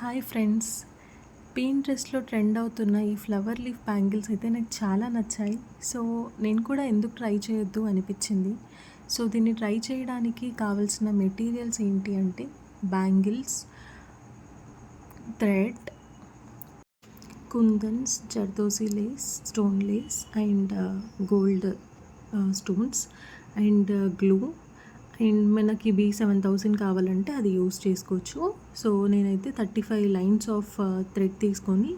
Hi friends డ్రెస్లో trend అవుతున్న ఈ ఫ్లవర్ లీఫ్ బ్యాంగిల్స్ అయితే నాకు చాలా నచ్చాయి. సో నేను కూడా ఎందుకు ట్రై చేయొద్దు అనిపించింది. సో దీన్ని ట్రై చేయడానికి కావాల్సిన మెటీరియల్స్ ఏంటి అంటే bangles thread kundans zardozi lace stone lace and gold stones and glue and మనకి బీ సెవెన్ థౌసండ్ కావాలంటే అది యూస్ చేసుకోవచ్చు. సో నేనైతే thirty five lines of thread తీసుకొని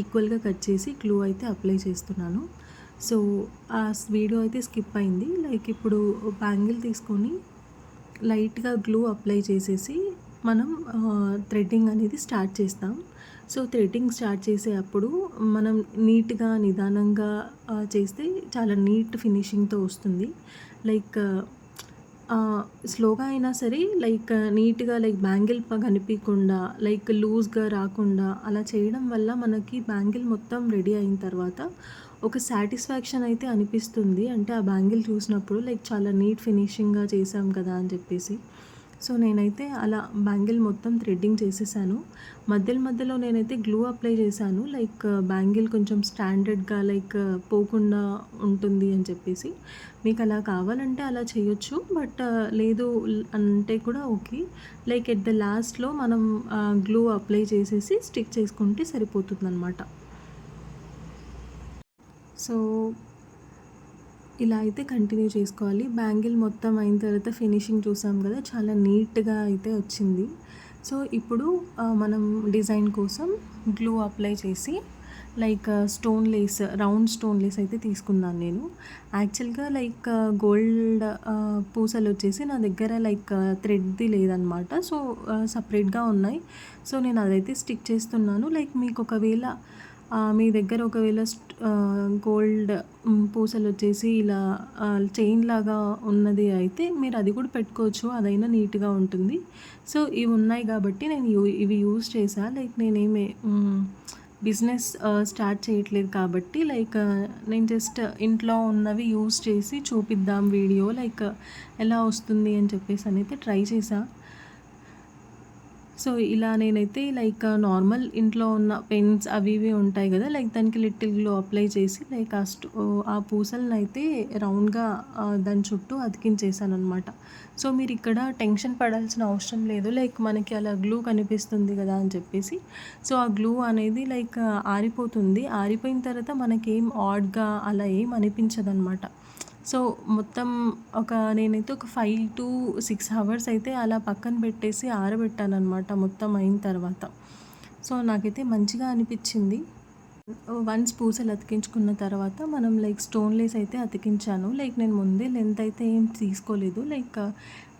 ఈక్వల్గా కట్ చేసి క్లూ అయితే అప్లై చేస్తున్నాను. సో ఆ వీడియో అయితే స్కిప్ అయింది. లైక్ ఇప్పుడు బ్యాంగిల్ తీసుకొని లైట్గా గ్లూ అప్లై చేసేసి మనం థ్రెడ్డింగ్ అనేది స్టార్ట్ చేస్తాం. సో థ్రెడ్డింగ్ స్టార్ట్ చేసే అప్పుడు మనం నీట్గా నిదానంగా చేస్తే చాలా నీట్ ఫినిషింగ్తో వస్తుంది. లైక్ స్లోగా అయినా సరే లైక్ నీట్గా లైక్ బ్యాంగిల్ కనిపించకుండా లైక్ లూజ్గా రాకుండా అలా చేయడం వల్ల మనకి బ్యాంగిల్ మొత్తం రెడీ అయిన తర్వాత ఒక సాటిస్ఫాక్షన్ అయితే అనిపిస్తుంది. అంటే ఆ బ్యాంగిల్ చూసినప్పుడు లైక్ చాలా నీట్ ఫినిషింగ్గా చేసాం కదా అని చెప్పేసి. సో నేనైతే అలా బ్యాంగిల్ మొత్తం థ్రెడ్డింగ్ చేసేసాను. మధ్యలో మధ్యలో నేనైతే గ్లూ అప్లై చేశాను. లైక్ బ్యాంగిల్ కొంచెం స్టాండర్డ్గా లైక్ పోకుండా ఉంటుంది అని చెప్పేసి. మీకు అలా కావాలంటే అలా చేయొచ్చు. బట్ లేదు అంటే కూడా ఓకే. లైక్ ఎట్ ద లాస్ట్లో మనం గ్లూ అప్లై చేసేసి స్టిక్ చేసుకుంటే సరిపోతుంది అనమాట సో ఇలా అయితే కంటిన్యూ చేసుకోవాలి. బ్యాంగిల్ మొత్తం అయిన తర్వాత ఫినిషింగ్ చూసాం కదా చాలా నీట్గా అయితే వచ్చింది. సో ఇప్పుడు మనం డిజైన్ కోసం గ్లూ అప్లై చేసి like stone lace round stone lace అయితే తీసుకున్నాను నేను. యాక్చువల్గా లైక్ గోల్డ్ పూసలు వచ్చేసి నా దగ్గర లైక్ థ్రెడ్ది లేదనమాట సో సపరేట్గా ఉన్నాయి. సో నేను అదైతే స్టిక్ చేస్తున్నాను. లైక్ మీకు ఒకవేళ మీ దగ్గర ఒకవేళ గోల్డ్ పూసలు వచ్చేసి ఇలా చైన్ లాగా ఉన్నది అయితే మీరు అది కూడా పెట్టుకోవచ్చు. అదైనా నీట్గా ఉంటుంది. సో ఇవి ఉన్నాయి కాబట్టి నేను ఇవి యూజ్ చేసా లైక్ నేనేమి బిజినెస్ స్టార్ట్ చేయట్లేదు కాబట్టి లైక్ నేను జస్ట్ ఇంట్లో ఉన్నవి యూజ్ చేసి చూపిద్దాం వీడియో. లైక్ ఎలా వస్తుంది అని చెప్పేసి అయితే ట్రై చేసాను సో ఇలా నేనైతే లైక్ నార్మల్ ఇంట్లో ఉన్న పెన్స్ అవి ఇవి ఉంటాయి కదా లైక్ దానికి లిటిల్ గ్లో అప్లై చేసి లైక్ ఆ ఆ పూసలను అయితే రౌండ్గా దాని చుట్టూ అతికించేసాను అనమాట సో మీరు ఇక్కడ టెన్షన్ పడాల్సిన అవసరం లేదు. లైక్ మనకి అలా గ్లూ కనిపిస్తుంది కదా అని చెప్పేసి. సో ఆ గ్లూ అనేది లైక్ ఆరిపోతుంది. ఆరిపోయిన తర్వాత మనకేం ఆడ్గా అలా ఏం అనిపించదు అనమాట సో మొత్తం ఒక నేనైతే ఒక ఫైవ్ టు సిక్స్ అవర్స్ అయితే అలా పక్కన పెట్టేసి ఆరబెట్టాను అనమాట మొత్తం అయిన తర్వాత. సో నాకైతే మంచిగా అనిపించింది. వన్స్ పూసలు అతికించుకున్న తర్వాత మనం లైక్ స్టోన్ లేస్ అయితే అతికించాను. లైక్ నేను ముందే లెంత్ అయితే ఏం తీసుకోలేదు. లైక్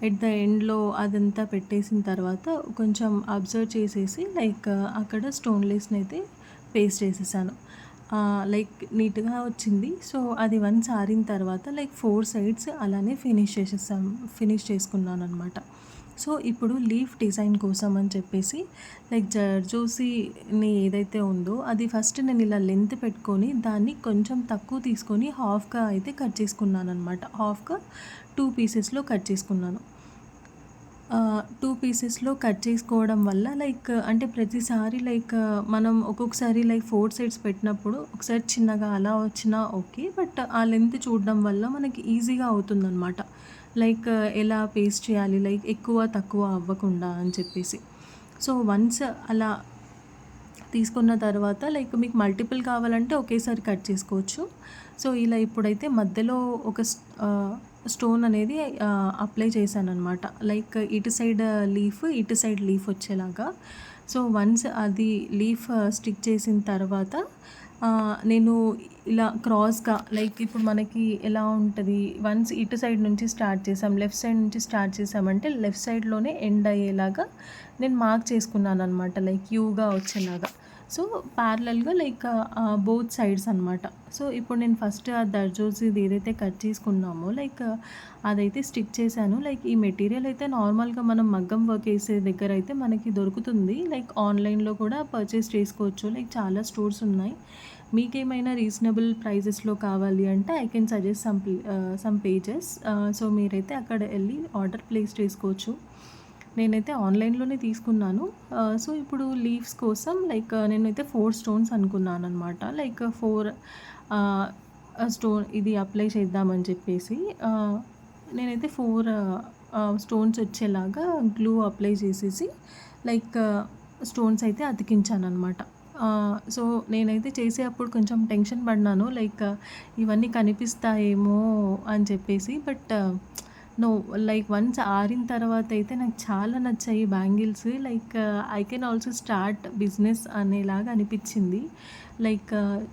ఎట్ ద ఎండ్లో అదంతా పెట్టేసిన తర్వాత కొంచెం అబ్జర్వ్ చేసేసి లైక్ అక్కడ స్టోన్ లేస్ని అయితే పేస్ట్ చేసేసాను. లైక్ నీట్గా వచ్చింది. సో అది వన్స్ ఆరిన తర్వాత లైక్ ఫోర్ సైడ్స్ అలానే ఫినిష్ చేసేసాం ఫినిష్ చేసుకున్నాను అనమాట సో ఇప్పుడు లీఫ్ డిజైన్ కోసం అని చెప్పేసి లైక్ జర్జోసీని ఏదైతే ఉందో అది ఫస్ట్ నేను ఇలా లెంత్ పెట్టుకొని దాన్ని కొంచెం తక్కువ తీసుకొని హాఫ్గా అయితే కట్ చేసుకున్నాను అనమాట హాఫ్గా టూ పీసెస్లో కట్ చేసుకున్నాను. టూ పీసెస్లో కట్ చేసుకోవడం వల్ల లైక్ అంటే ప్రతిసారి లైక్ మనం ఒక్కొక్కసారి లైక్ ఫోర్ సైడ్స్ పెట్టినప్పుడు ఒకసారి చిన్నగా అలా వచ్చినా ఓకే బట్ ఆ లెంత్ చూడడం వల్ల మనకి ఈజీగా అవుతుందన్నమాట. లైక్ ఎలా పేస్ట్ చేయాలి లైక్ ఎక్కువ తక్కువ అవ్వకుండా అని చెప్పేసి. సో వన్స్ అలా తీసుకున్న తర్వాత లైక్ మీకు మల్టిపుల్ కావాలంటే ఒకేసారి కట్ చేసుకోవచ్చు. సో ఇలా ఇప్పుడైతే మధ్యలో ఒక స్టోన్ అనేది అప్లై చేశాను అనమాట లైక్ ఇటు సైడ్ లీఫ్ ఇటు సైడ్ లీఫ్ వచ్చేలాగా. సో వన్స్ అది లీఫ్ స్టిక్ చేసిన తర్వాత నేను ఇలా క్రాస్గా లైక్ ఇప్పుడు మనకి ఎలా ఉంటుంది వన్స్ ఇటు సైడ్ నుంచి స్టార్ట్ చేసాం లెఫ్ట్ సైడ్ నుంచి స్టార్ట్ చేసామంటే లెఫ్ట్ సైడ్లోనే ఎండ్ అయ్యేలాగా నేను మార్క్ చేసుకున్నాను అనమాట లైక్ యూగా వచ్చేలాగా. సో ప్యారలల్గా లైక్ బోత్ సైడ్స్ అనమాట సో ఇప్పుడు నేను ఫస్ట్ ఆ దర్జోస్ది ఏదైతే కట్ చేసుకున్నామో లైక్ uh, అదైతే స్టిక్ చేశాను. లైక్ ఈ మెటీరియల్ అయితే నార్మల్గా మనం మగ్గం వర్క్ వేసే దగ్గర అయితే మనకి దొరుకుతుంది. లైక్ ఆన్లైన్లో కూడా పర్చేస్ చేసుకోవచ్చు. లైక్ చాలా స్టోర్స్ ఉన్నాయి. మీకేమైనా రీజనబుల్ ప్రైజెస్లో కావాలి అంటే I can suggest some some pages so మీరైతే అక్కడ వెళ్ళి ఆర్డర్ ప్లేస్ చేసుకోవచ్చు. నేనైతే ఆన్‌లైన్‌లోనే తీసుకున్నాను. సో, ఇప్పుడు లీవ్స్ కోసం లైక్ నేనైతే ఫోర్ స్టోన్స్ అనుకున్నాను అనమాట లైక్ ఫోర్ స్టోన్ ఇది అప్లై చేద్దామని చెప్పేసి నేనైతే ఫోర్ స్టోన్స్ వచ్చేలాగా గ్లూ అప్లై చేసేసి లైక్ స్టోన్స్ అయితే అతికించాను అనమాట సో, నేనైతే చేసేటప్పుడు కొంచెం టెన్షన్ పడినాను. లైక్ ఇవన్నీ కనిపిస్తాయేమో అని చెప్పేసి. బట్ నో లైక్ వన్స్ ఆరిన తర్వాత అయితే నాకు చాలా నచ్చాయి bangles. Like I can also start business అనేలాగా అనిపించింది లైక్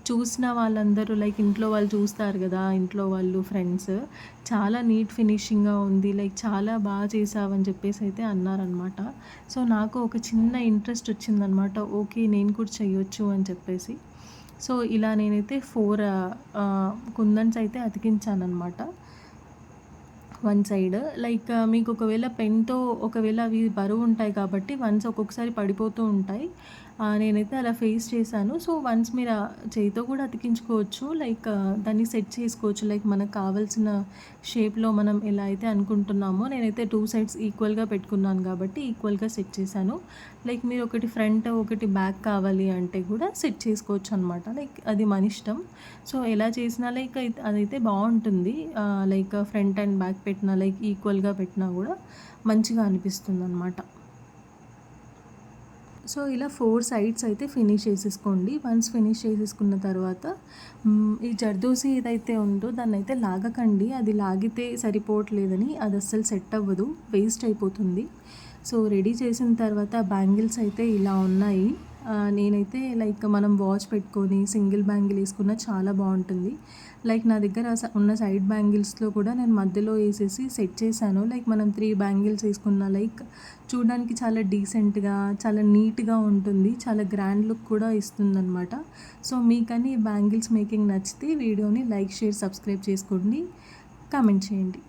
చూసిన వాళ్ళందరూ లైక్ ఇంట్లో వాళ్ళు చూస్తారు కదా ఇంట్లో వాళ్ళు, ఫ్రెండ్స్ చాలా నీట్ ఫినిషింగ్‌గా ఉంది. లైక్ చాలా బాగా చేశావని చెప్పేసి అయితే అన్నారనమాట. సో, నాకు ఒక చిన్న ఇంట్రెస్ట్ వచ్చిందనమాట. ఓకే. నేను కూడా చేయొచ్చు అని చెప్పేసి. సో, ఇలా నేనైతే ఫోర్ uh, కుందన్స్ అయితే అతికించాననమాట. One side. లైక్ మీకు ఒకవేళ పెన్‌తో ఒకవేళ అవి బరువు ఉంటాయి కాబట్టి వన్స్ ఒక్కొక్కసారి పడిపోతూ ఉంటాయి. నేనైతే అలా ఫేస్ చేశాను. సో, వన్స్ మీరు చేయితో కూడా అతికించుకోవచ్చు. లైక్ దాన్ని సెట్ చేసుకోవచ్చు. లైక్ మనకు కావాల్సిన షేప్‌లో మనం ఎలా అయితే అనుకుంటున్నామో నేనైతే టూ సైడ్స్ ఈక్వల్‌గా పెట్టుకున్నాను కాబట్టి ఈక్వల్‌గా సెట్ చేశాను. లైక్ మీరు ఒకటి ఫ్రంట్, ఒకటి బ్యాక్ కావాలి అంటే కూడా సెట్ చేసుకోవచ్చు అనమాట లైక్ అది మన ఇష్టం సో, ఎలా చేసినా లైక్ అదైతే బాగుంటుంది లైక్ ఫ్రంట్ అండ్ బ్యాక్ పెట్టినా లైక్ ఈక్వల్‌గా పెట్టినా కూడా మంచిగా అనిపిస్తుంది అనమాట సో, ఇలా ఫోర్ సైడ్స్ అయితే ఫినిష్ చేసేసుకోండి. వన్స్ ఫినిష్ చేసేసుకున్న తర్వాత ఈ జర్దోసి ఏదైతే ఉందో దాన్నైతే లాగకండి. అది లాగితే సరిపోవట్లేదని అది అస్సలు సెట్ అవ్వదు. వేస్ట్ అయిపోతుంది. సో, రెడీ చేసిన తర్వాత బ్యాంగిల్స్ అయితే ఇలా ఉన్నాయి. నేనైతే లైక్ మనం వాచ్ పెట్టుకొని సింగిల్ బ్యాంగిల్ వేసుకున్న చాలా బాగుంటుంది లైక్ నా దగ్గర ఉన్న సైడ్ బ్యాంగిల్స్‌లో కూడా నేను మధ్యలో వేసేసి సెట్ చేశాను. లైక్ మనం త్రీ బ్యాంగిల్స్ వేసుకున్న లైక్ చూడడానికి చాలా డీసెంట్‌గా, చాలా నీట్‌గా ఉంటుంది. చాలా గ్రాండ్ లుక్ కూడా ఇస్తుందనమాట. సో, మీకని బ్యాంగిల్స్ మేకింగ్ నచ్చితే వీడియోని లైక్, షేర్, సబ్స్క్రైబ్ చేసుకోండి. కామెంట్ చేయండి.